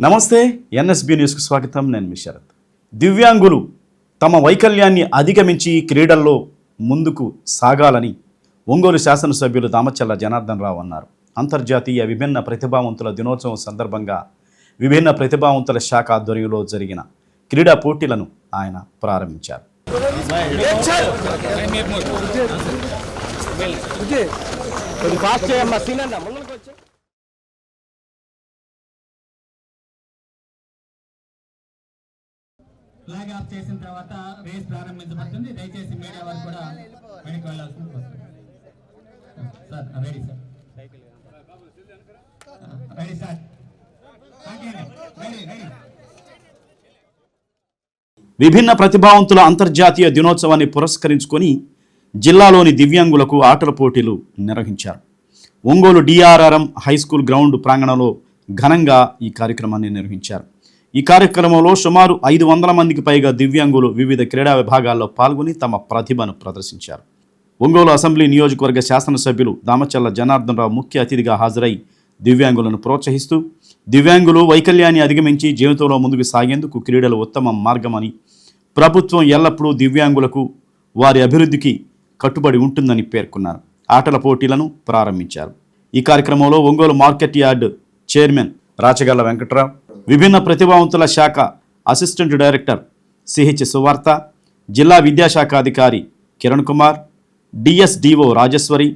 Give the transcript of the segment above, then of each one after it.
నమస్తే ఎన్ఎస్బి న్యూస్కు స్వాగతం. నేను మీ శరత్. దివ్యాంగులు తమ వైకల్యాన్ని అధిగమించి క్రీడల్లో ముందుకు సాగాలని ఒంగోలు శాసనసభ్యులు దామచల్ల జనార్దన్ రావు అన్నారు. అంతర్జాతీయ విభిన్న ప్రతిభావంతుల దినోత్సవం సందర్భంగా విభిన్న ప్రతిభావంతుల శాఖ ఆధ్వర్యంలో జరిగిన క్రీడా పోటీలను ఆయన ప్రారంభించారు. ఫ్లాగ్ ఆఫ్ చేసిన తర్వాత రేస్ ప్రారంభించబడుతుంది. దయచేసి మీడియా వారు కూడా వెనక్కి వెళ్ళాల్సింది వస్తుంది sir ready sir ready sir ready ready విభిన్న ప్రతిభావంతుల అంతర్జాతీయ దినోత్సవాన్ని పురస్కరించుకొని జిల్లాలోని దివ్యాంగులకు ఆటల పోటీలు నిర్వహించారు. Ongole DRRM high school ground ప్రాంగణంలో ఘనంగా ఈ కార్యక్రమాన్ని నిర్వహించారు. ఈ కార్యక్రమంలో సుమారు ఐదు వందల మందికి పైగా దివ్యాంగులు వివిధ క్రీడా విభాగాల్లో పాల్గొని తమ ప్రతిభను ప్రదర్శించారు. ఒంగోలు అసెంబ్లీ నియోజకవర్గ శాసనసభ్యులు దామచల్ల జనార్దన్ రావు ముఖ్య అతిథిగా హాజరై దివ్యాంగులను ప్రోత్సహిస్తూ దివ్యాంగులు వైకల్యాన్ని అధిగమించి జీవితంలో ముందుకు సాగేందుకు క్రీడలు ఉత్తమ మార్గమని ప్రభుత్వం ఎల్లప్పుడూ దివ్యాంగులకు వారి అభివృద్ధికి కట్టుబడి ఉంటుందని పేర్కొన్నారు. ఆటల పోటీలను ప్రారంభించారు. ఈ కార్యక్రమంలో Ongole market yard chairman Rachagalla Venkatrao విభిన్న ప్రతిభావంతుల శాఖ అసిస్టెంట్ డైరెక్టర్ సిహెచ్ సువార్త జిల్లా విద్యాశాఖ అధికారి Kiran Kumar DSDO Rajeswari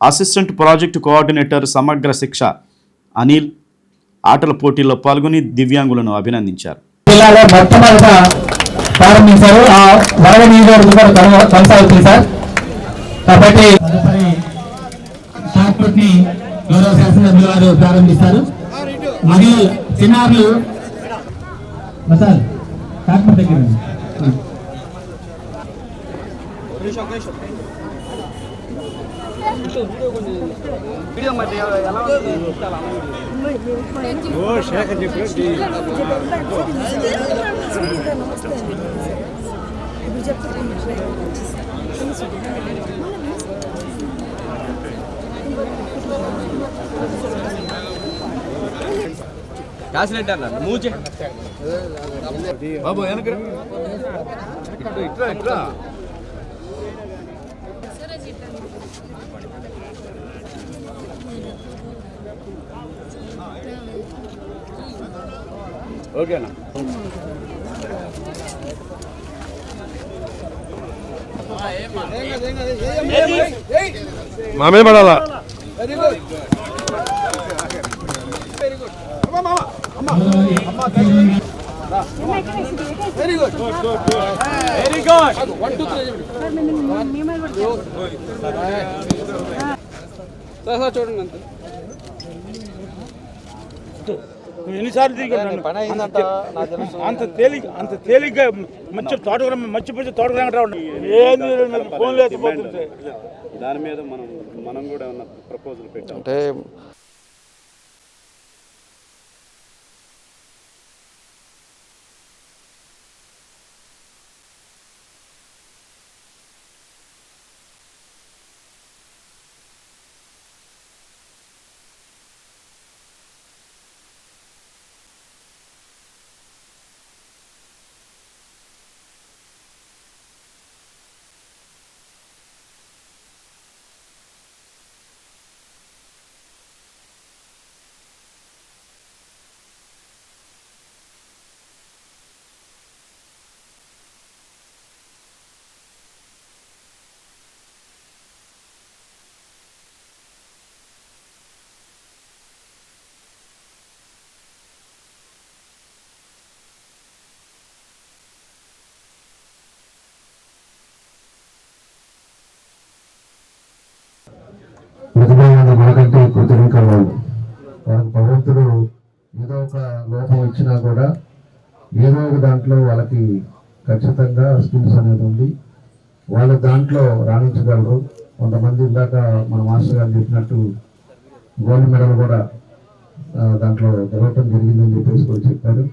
assistant project coordinator Samagra Shiksha Anil ఆటల పోటీల్లో పాల్గొని దివ్యాంగులను అభినందించారు. జిల్లాలో మొట్టమొదట ప్రారంభించారు. ఆ వరద నియోజకవర్గం కూడా కొనసాగుతుంది సార్. కాబట్టి తదుపరి షార్ట్ గౌరవ శాసనసభ్యులు వారు ప్రారంభిస్తారు. మరియు చిన్నారులు సార్ షార్ట్ పుట్ దగ్గర ఉంది. యాసినట్టు మూచే బాబు వెనక ఇట్లా ఇట్లా ఓకేనా మా మీద పడాలా very good one two three sir sir చూడండి అంతే. ఎన్నిసార్లు తిరిగి అంత. తేలిక అంత తేలిగ్గా మంచి తోటకూర మంచి మంచి తోటకూర రావడం ఏంది ఫోన్ లేకపోతుంటే. దాని మీద మనం మనం కూడా ఉన్న ప్రపోజల్ పెట్టాం అంటే ప్రతిభావంత మనకంటే ఎక్కువ తెలియకల వాళ్ళు వాళ్ళకి భగవంతుడు ఏదో ఒక వచ్చినా కూడా ఏదో ఒక దాంట్లో వాళ్ళకి ఖచ్చితంగా స్కిల్స్ అనేది ఉంది. వాళ్ళ దాంట్లో రాణించగలరు. కొంతమంది ఇందాక మన మాస్టర్ గారు చెప్పినట్టు గోల్డ్ మెడల్ కూడా దాంట్లో గెలవటం జరిగిందని చెప్పేసి కూడా చెప్పారు.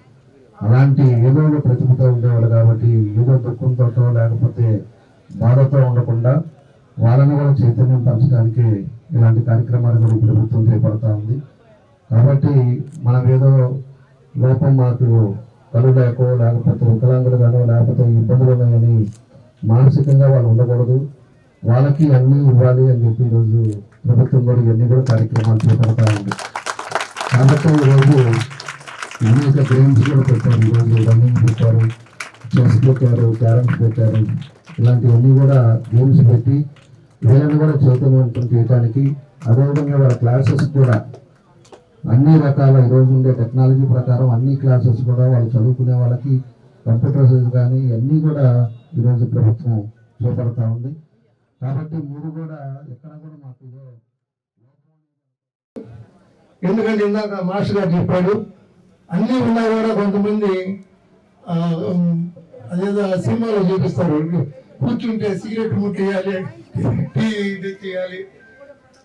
అలాంటి ఏదో ఒక ప్రతిభతో ఉండేవాళ్ళు కాబట్టి ఏదో దుఃఖంతో లేకపోతే బాధతో ఉండకుండా వాళ్ళని కూడా చైతన్యం పరచడానికి ఇలాంటి కార్యక్రమాలు కూడా ప్రభుత్వం చేపడతా ఉంది. కాబట్టి మనం ఏదో లోపం మాకు కళ్ళు లేకో లేకపోతే వికలాంగులుగానో లేకపోతే ఇబ్బందులు ఉన్నాయని మానసికంగా వాళ్ళు ఉండకూడదు. వాళ్ళకి అన్నీ ఇవ్వాలి అని చెప్పి ఈరోజు ప్రభుత్వం కూడా ఇవన్నీ కూడా కార్యక్రమాలు చేపడతాయండి కాబట్టి ఈరోజు అనేక గేమ్స్ కూడా పెట్టారు. ఈరోజు రన్నింగ్ పెట్టారు చెస్ పెట్టారు క్యారమ్స్ పెట్టారు. ఇలాంటివన్నీ కూడా గేమ్స్ పెట్టి వీళ్ళని కూడా చైతన్యవంతం చేయడానికి అదేవిధంగా వాళ్ళ క్లాసెస్ కూడా అన్ని రకాల ఈరోజు ఉండే టెక్నాలజీ ప్రకారం అన్ని క్లాసెస్ కూడా వాళ్ళు చదువుకునే వాళ్ళకి కంప్యూటర్స్ కానీ అన్నీ కూడా ఈరోజు ప్రభుత్వం చూపడతా ఉంది. కాబట్టి మీరు కూడా ఎక్కడ కూడా మాకు ఎందుకంటే ఇందాక మాస్టర్ గారు చెప్పాడు అన్నీ ఉన్నా కూడా కొంతమంది అదేదో సినిమాలో చూపిస్తారు కూర్చుంటే సిగరెట్ ముట్టేయాలి టీ చేయాలి.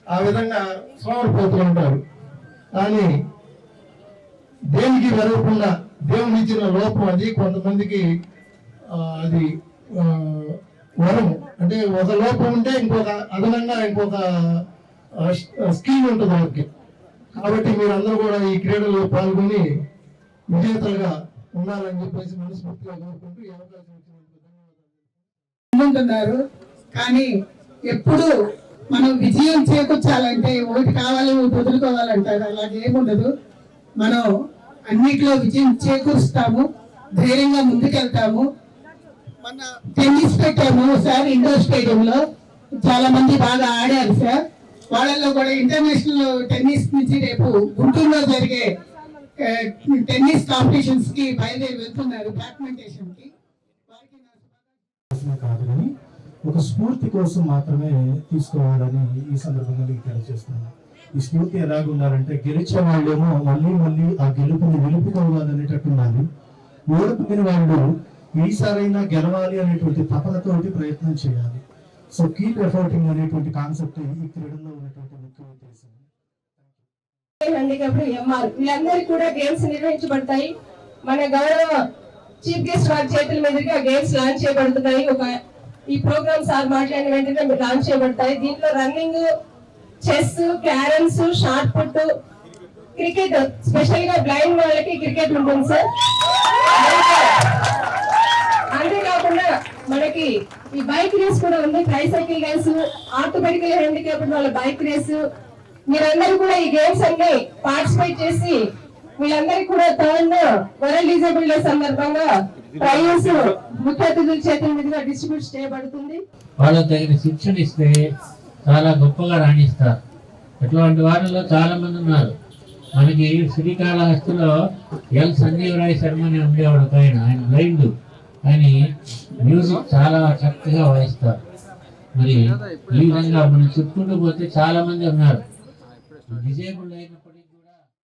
ఆ విధంగా సోమరిపోతూ ఉంటారు. కానీ దేనికి వెరగకుండా దేవుని ఇచ్చిన లోపం అది కొంతమందికి అది వరం. అంటే ఒక లోపం ఉంటే ఇంకొక అదనంగా ఇంకొక స్కీమ్ ఉంటుంది వాళ్ళకి. కాబట్టి మీరందరూ కూడా ఈ క్రీడల్లో పాల్గొని విజేతలుగా ఉండాలని చెప్పేసి మనస్ఫూర్తిగా కోరుకుంటూ ఈ అవకాశం ఇచ్చినందుకు ధన్యవాదాలు. కానీ ఎప్పుడు మనం విజయం చేకూర్చాలంటే ఓటు కావాలి ఓటు వదులుకోవాలంటారు. అలాగేముండదు మనం అన్నిట్లో విజయం చేకూరుస్తాము ధైర్యంగా ముందుకెళ్తాము. మన టెన్నిస్ పెట్టాము సార్ ఇండోర్ స్టేడియంలో. చాలా మంది బాగా ఆడారు సార్. వాళ్ళల్లో కూడా ఇంటర్నేషనల్ టెన్నిస్ నుంచి రేపు గుంటూరులో జరిగే టెన్నిస్ కాంపిటీషన్స్కి బయలుదేరి వెళ్తున్నారు బ్యాడ్మింటేషన్కి వారికి కాదు కానీ ఒక స్ఫూర్తి కోసం మాత్రమే తీసుకోవాలని ఈ సందర్భంగా మీకు తెలియజేస్తున్నాను. ఈ స్ఫూర్తి ఎలాగుండాలంటే గెలిచే వాళ్ళేమో మళ్ళీ మళ్ళీ ఆ గెలుపుని నిలుపుకోవాలనేటట్టు ఉండాలి ఓడిపోయిన వాళ్ళు ఈసారైనా గెలవాలి అనేటువంటి తపనతోటి ప్రయత్నం చేయాలి. సో కీప్ ఎఫర్టింగ్ అనేటువంటి కాన్సెప్ట్ ఈ క్రీడల్లో ఉన్నటువంటి ముఖ్య ఉద్దేశం హ్యాండిక్యాప్డ్ ఎంఆర్. వీళ్ళందరికీ కూడా గేమ్స్ నిర్వహించబడతాయి. మన గౌరవ చీఫ్ గెస్ట్ వారి చేతుల మీదుగా గేమ్స్ లాంచ్ చేయబడుతున్నాయి. ఒక ఈ ప్రోగ్రామ్ సార్ మాట్లాడిన వెంటనే లాంచ్ చేయబడతాయి. దీంట్లో running chess carroms shot put cricket స్పెషల్గా బ్లైండ్ వాళ్ళకి క్రికెట్ ఉంటుంది సార్ అంతేకాకుండా మనకి ఈ బైక్ రేస్ కూడా ఉంది. ట్రైసైకిల్ రేస్ ఆర్థోపెడికల్ హ్యాండిక్యాప్ వాళ్ళ బైక్ రేస్ మీరందరూ కూడా ఈ గేమ్స్ అన్ని పార్టిసిపేట్ చేసి వీళ్ళందరికీ కూడా థర్డ్ వరల్డ్ డిజేబుల్ డే సందర్భంగా ప్రైజెస్ ముఖ్య అతిథుల చేతుల మీదుగా డిస్ట్రిబ్యూట్ చేయబడుతుంది. వాళ్ళకు తగిన శిక్షణ ఇస్తే చాలా గొప్పగా రాణిస్తారు. అటువంటి వారిలో చాలా మంది ఉన్నారు. మనకి శ్రీకాళహస్తిలో ఎల్ సంజీవ్ రాయ్ శర్మ అని ఉండేవాడు ఒక ఆయన. ఆయన బ్లైండ్ కానీ మ్యూజిక్ చాలా చక్కగా వాయిస్తారు. మరి ఈ విధంగా మనం చెప్పుకుంటూ పోతే చాలా మంది ఉన్నారు. డిజేబుల్ అయిన